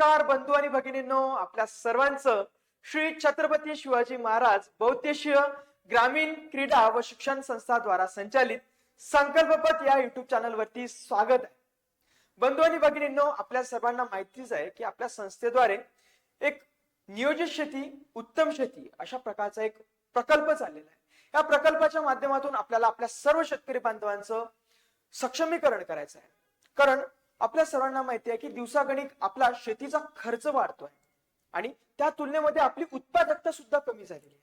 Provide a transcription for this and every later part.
नमस्कार बंधू आणि भगिनींनो आपल्या सर्वांचं श्री छत्रपती शिवाजी महाराज बहुद्देशीय ग्रामीण क्रीडा व शिक्षण संस्थाद्वारा संचालित संकल्पपत या युट्यूब चॅनल वरती स्वागत आहे. बंधू आणि भगिनींनो आपल्या सर्वांना माहितीच आहे की आपल्या संस्थेद्वारे एक नियोजित शेती उत्तम शेती अशा प्रकारचा एक प्रकल्प चाललेला आहे. या प्रकल्पाच्या माध्यमातून आपल्याला आपल्या सर्व शेतकरी बांधवांचं सक्षमीकरण करायचं आहे. कारण आपल्या सर्वांना माहिती आहे की दिवसागणिक आपला शेतीचा खर्च वाढतोय. आणि त्या तुलनेमध्ये आपली उत्पादकता सुद्धा कमी झालेली आहे.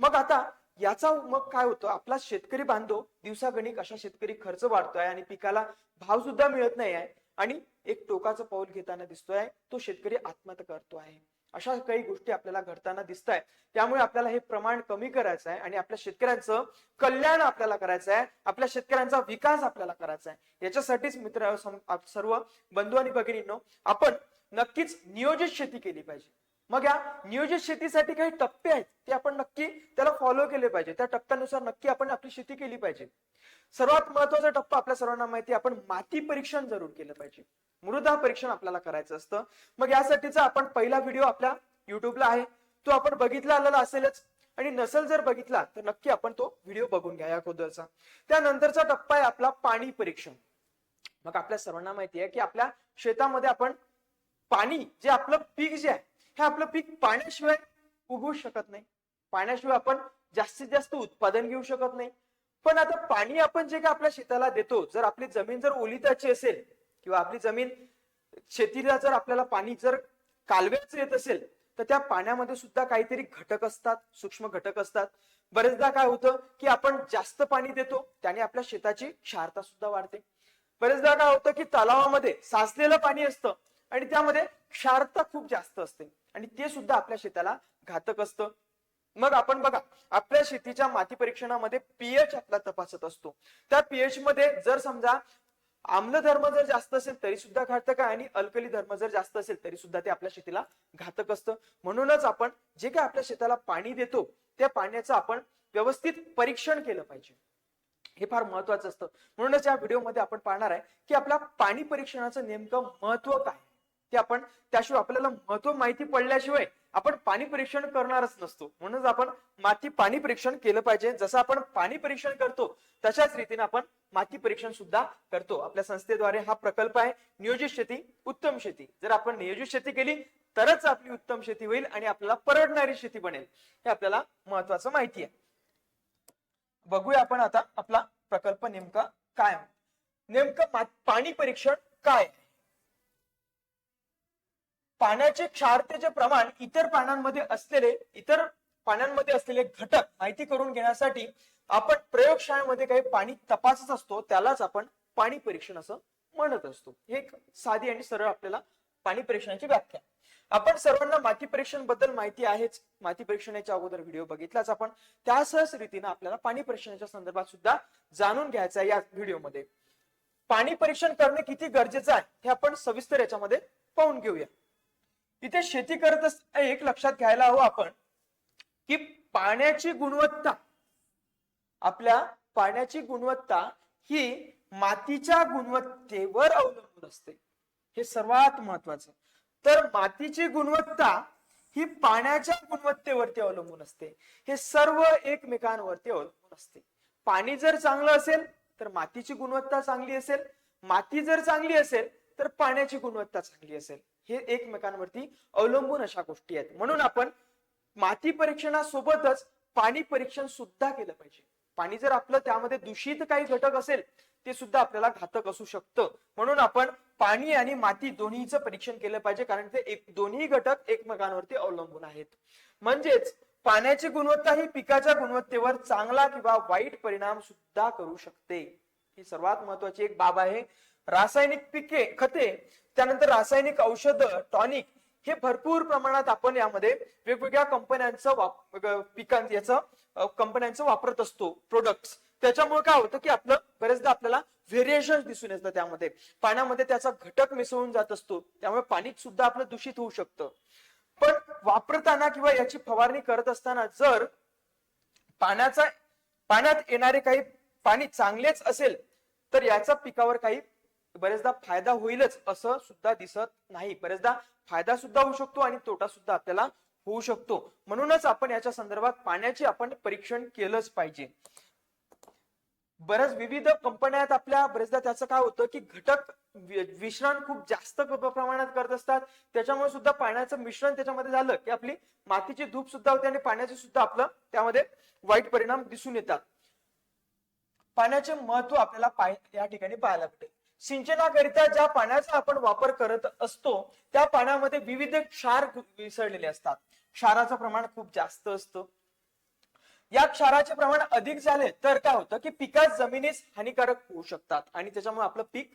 मग आता याचा मग काय होतं? आपला शेतकरी बांधव दिवसागणिक अशा शेतकरी खर्च वाढतोय आणि पिकाला भाव सुद्धा मिळत नाही आहे आणि एक टोकाचं पाऊल घेताना दिसतोय. तो शेतकरी आत्महत्या करतो आहे अशा काही गोष्टी आपल्याला घडताना दिसत आहे त्यामुळे आपल्याला हे प्रमाण कमी करायचं आहे आणि आपल्या शेतकऱ्यांचं कल्याण आपल्याला करायचं आहे. आपल्या शेतकऱ्यांचा विकास आपल्याला करायचा आहे. याच्यासाठीच मित्र सर्व बंधू आणि भगिनींनो आपण नक्कीच नियोजित शेती केली पाहिजे. मग या नियोजित शेतीसाठी काही टप्पे आहेत ते आपण नक्की त्याला फॉलो केले पाहिजे. त्या टप्प्यानुसार नक्की आपण आपली शेती केली पाहिजे. सर्वात महत्त्वाचा टप्पा आपल्या सर्वांना माहिती आपण माती परीक्षण जरूर केलं पाहिजे. मृदा परीक्षण आपल्याला करायचं असतं. मग यासाठीचा आपण पहिला व्हिडिओ आपल्या युट्यूबला आहे. तो आपण बघितला आलेला असेलच. आणि नसेल जर बघितला तर नक्की आपण तो व्हिडिओ बघून घ्या या अगोदरचा. त्यानंतरचा टप्पा आहे आपला पाणी परीक्षण. मग आपल्या सर्वांना माहिती आहे की आपल्या शेतामध्ये आपण पाणी जे आपलं पीक जे आहे हे आपलं पीक पाण्याशिवाय उगवू शकत नाही. पाण्याशिवाय आपण जास्तीत जास्त उत्पादन घेऊ शकत नाही. पण आता पाणी आपण जे काय आपल्या शेताला देतो जर आपली जमीन जर ओलिताची असेल किंवा आपली जमीन शेतीला जर आपल्याला पाणी जर कालव्याचं येत असेल तर त्या पाण्यामध्ये सुद्धा काहीतरी घटक असतात सूक्ष्म घटक असतात. बरेचदा काय होतं की आपण जास्त पाणी देतो त्याने आपल्या शेताची क्षारता सुद्धा वाढते. बरेचदा काय होतं की तलावामध्ये साचलेलं पाणी असतं आणि त्यामध्ये क्षारता खूप जास्त असते. आणि ते सुद्धा आपल्या शेताला घातक असतं. मग आपण बघा आपल्या शेतीच्या माती परीक्षणामध्ये पीएच आपला तपासत असतो. त्या पीएच मध्ये जर समजा आम्ल धर्म जर जास्त असेल तरी सुद्धा घातक आहे आणि अल्कली धर्म जर जास्त असेल तरी सुद्धा ते आपल्या शेतीला घातक असतं. म्हणूनच आपण जे काय आपल्या शेताला पाणी देतो त्या पाण्याचं आपण व्यवस्थित परीक्षण केलं पाहिजे. हे फार महत्वाचं असतं. म्हणूनच या व्हिडिओमध्ये आपण पाहणार आहे की आपल्या पाणी परीक्षणाचं नेमकं महत्त्व काय ते आपण त्याशिवाय आपल्याला महत्त्व माहिती पडल्याशिवाय आपण पाणी परीक्षण करणारच नसतो. म्हणूनच आपण माती पाणी परीक्षण केलं पाहिजे. जसं आपण पाणी परीक्षण करतो तशाच रीतीने आपण माती परीक्षण सुद्धा करतो. आपल्या संस्थेद्वारे हा प्रकल्प आहे नियोजित शेती उत्तम शेती. जर आपण नियोजित शेती केली तरच आपली उत्तम शेती होईल आणि आपल्याला परवडणारी शेती बनेल. हे आपल्याला महत्वाचं माहिती आहे. बघूया आपण आता आपला प्रकल्प नेमका काय नेमकं पाणी परीक्षण काय आहे? पाण्याचे क्षारतेचे प्रमाण इतर पानांमध्ये असलेले इतर पाण्यांमध्ये असलेले घटक माहिती करून घेण्यासाठी आपण प्रयोगशाळेमध्ये काही पाणी तपासत असतो त्यालाच आपण पाणी परीक्षण असं म्हणत असतो. हे एक साधी आणि सरळ आपल्याला पाणी परीक्षणाची व्याख्या. आपण सर्वांना माती परीक्षणबद्दल माहिती आहेच. माती परीक्षणाच्या अगोदर व्हिडिओ बघितलाच आपण. त्या सहज रीतीनं आपल्याला पाणी परीक्षणाच्या संदर्भात सुद्धा जाणून घ्यायचं आहे या व्हिडिओमध्ये. पाणी परीक्षण करणे किती गरजेचं आहे हे आपण सविस्तर याच्यामध्ये पाहून घेऊया. इथे शेती करत असताना एक लक्षात घ्यायला हवं आपण की पाण्याची गुणवत्ता आपल्या पाण्याची गुणवत्ता ही मातीच्या गुणवत्तेवर अवलंबून असते. हे सर्वात महत्वाचं तर मातीची गुणवत्ता ही पाण्याच्या गुणवत्तेवरती अवलंबून असते. हे सर्व एकमेकांवरती अवलंबून असते. पाणी जर चांगलं असेल तर मातीची गुणवत्ता चांगली असेल. माती जर चांगली असेल तर पाण्याची गुणवत्ता चांगली असेल. हे एकमेकांवरती अवलंबून अशा गोष्टी आहेत. म्हणून आपण माती परीक्षणासोबतच पाणी परीक्षण सुद्धा केलं पाहिजे. पाणी जर आपलं त्यामध्ये दूषित काही घटक असेल ते सुद्धा आपल्याला घातक असू शकतं. म्हणून आपण पाणी आणि माती दोन्हीचं परीक्षण केलं पाहिजे कारण ते एक दोन्ही घटक एकमेकांवरती अवलंबून आहेत. म्हणजेच पाण्याची गुणवत्ता ही पिकाच्या गुणवत्तेवर चांगला किंवा वाईट परिणाम सुद्धा करू शकते. ही सर्वात महत्वाची एक बाब आहे. रासायनिक पिके खते त्यानंतर रासायनिक औषधं टॉनिक हे भरपूर प्रमाणात आपण यामध्ये वेगवेगळ्या कंपन्यांचं वाप पिकां याचं कंपन्यांचं वापरत असतो प्रोडक्ट्स त्याच्यामुळे काय होतं की आपलं बरेचदा आपल्याला व्हेरिएशन दिसून येतं त्यामध्ये. पाण्यामध्ये त्याचा घटक मिसळून जात असतो त्यामुळे पाणी सुद्धा आपलं दूषित होऊ शकतं. पण वापरताना किंवा याची फवारणी करत असताना जर पाण्याचा पाण्यात येणारे काही पाणी चांगलेच असेल तर याचा पिकावर काही बरेचदा फायदा होईलच असं सुद्धा दिसत नाही. बरेचदा फायदा सुद्धा होऊ शकतो आणि तोटा सुद्धा आपल्याला होऊ शकतो. म्हणूनच आपण याच्या संदर्भात पाण्याचे आपण परीक्षण केलंच पाहिजे. बऱ्याच विविध कंपन्या आहेत आपल्या. बरेचदा त्याचं काय होतं की घटक मिश्रण खूप जास्त प्रमाणात करत असतात. त्याच्यामुळे सुद्धा पाण्याचं मिश्रण त्याच्यामध्ये झालं की आपली मातीची धूप सुद्धा होते आणि पाण्याचे सुद्धा आपलं त्यामध्ये वाईट परिणाम दिसून येतात. पाण्याचे महत्त्व आपल्याला या ठिकाणी पाहायला भेटेल. सिंचनाकरिता ज्या पाण्याचा आपण वापर करत असतो त्या पाण्यामध्ये विविध क्षार मिसळलेले असतात. क्षाराचं प्रमाण खूप जास्त असतं. या क्षाराचे प्रमाण अधिक झाले तर काय होतं की पिकास जमिनीस हानिकारक होऊ शकतात आणि त्याच्यामुळे आपलं पीक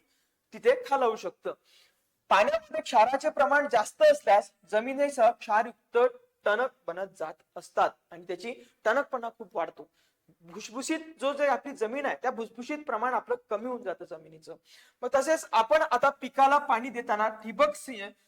तिथे खालावू शकतं. पाण्यामध्ये क्षाराचे प्रमाण जास्त असल्यास जमिनीसह क्षारयुक्त टणक बनत जात असतात आणि त्याची टणकपणा खूप वाढतो. भुसभुशीत जो जे आपली जमीन आहे त्या भुसभुशीत प्रमाण आपलं कमी होऊन जातं जमिनीचं. मग तसेच आपण आता पिकाला पाणी देताना ठिबक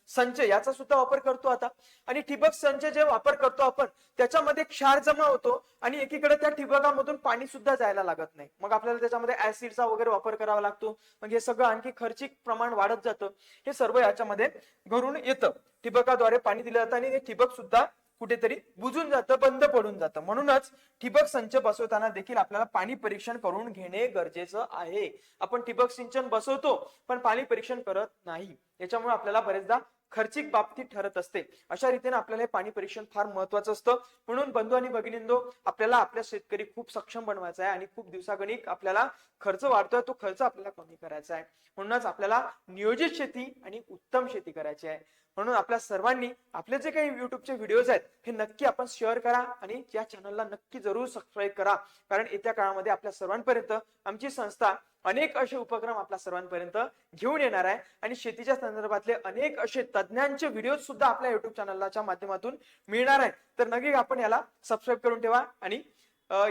संच याचा सुद्धा वापर करतो आता. आणि ठिबक संच जे वापर करतो आपण त्याच्यामध्ये क्षार जमा होतो आणि एकीकडे त्या ठिबकामधून पाणी सुद्धा जायला लागत नाही. मग आपल्याला त्याच्यामध्ये ऍसिडचा वगैरे वापर करावा लागतो. मग हे सगळं आणखी खर्चिक प्रमाण वाढत जातं. हे सर्व याच्यामध्ये घरून येतं. ठिबकाद्वारे पाणी दिलं जातं आणि हे ठिबक सुद्धा कुठेतरी बुजून जातं बंद पडून जातं. म्हणूनच ठिबक संच बसवताना देखील आपल्याला पाणी परीक्षण करून घेणे गरजेचं आहे. आपण ठिबक सिंचन बसवतो पण पाणी परीक्षण करत नाही. याच्यामुळे आपल्याला बरेचदा खर्चिक बाबतीत ठरत असते. अशा रीतीने आपल्याला हे पाणी परीक्षण फार महत्वाचं असतं. म्हणून बंधू आणि भगिनींदो आपल्याला आपल्या शेतकरी खूप सक्षम बनवायचा आहे आणि खूप दिवसागणिक आपल्याला खर्च वाढतोय तो खर्च आपल्याला कमी करायचा आहे. म्हणूनच आपल्याला नियोजित शेती आणि उत्तम शेती करायची आहे. म्हणून आपल्या सर्वांनी आपले जे काही युट्यूबचे व्हिडिओज आहेत हे नक्की आपण शेअर करा आणि या चॅनलला नक्की जरूर सबस्क्राईब करा. कारण येत्या काळामध्ये आपल्या सर्वांपर्यंत आमची संस्था अनेक असे उपक्रम आपल्या सर्वांपर्यंत घेऊन येणार आहे. आणि शेतीच्या संदर्भातले अनेक असे तज्ज्ञांचे व्हिडिओ सुद्धा आपल्या युट्यूब चॅनलच्या माध्यमातून मिळणार आहे तर नक्की आपण याला सबस्क्राईब करून ठेवा आणि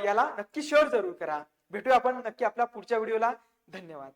याला नक्की शेअर जरूर करा. भेटूया आपण नक्की आपल्या पुढच्या व्हिडिओला धन्यवाद.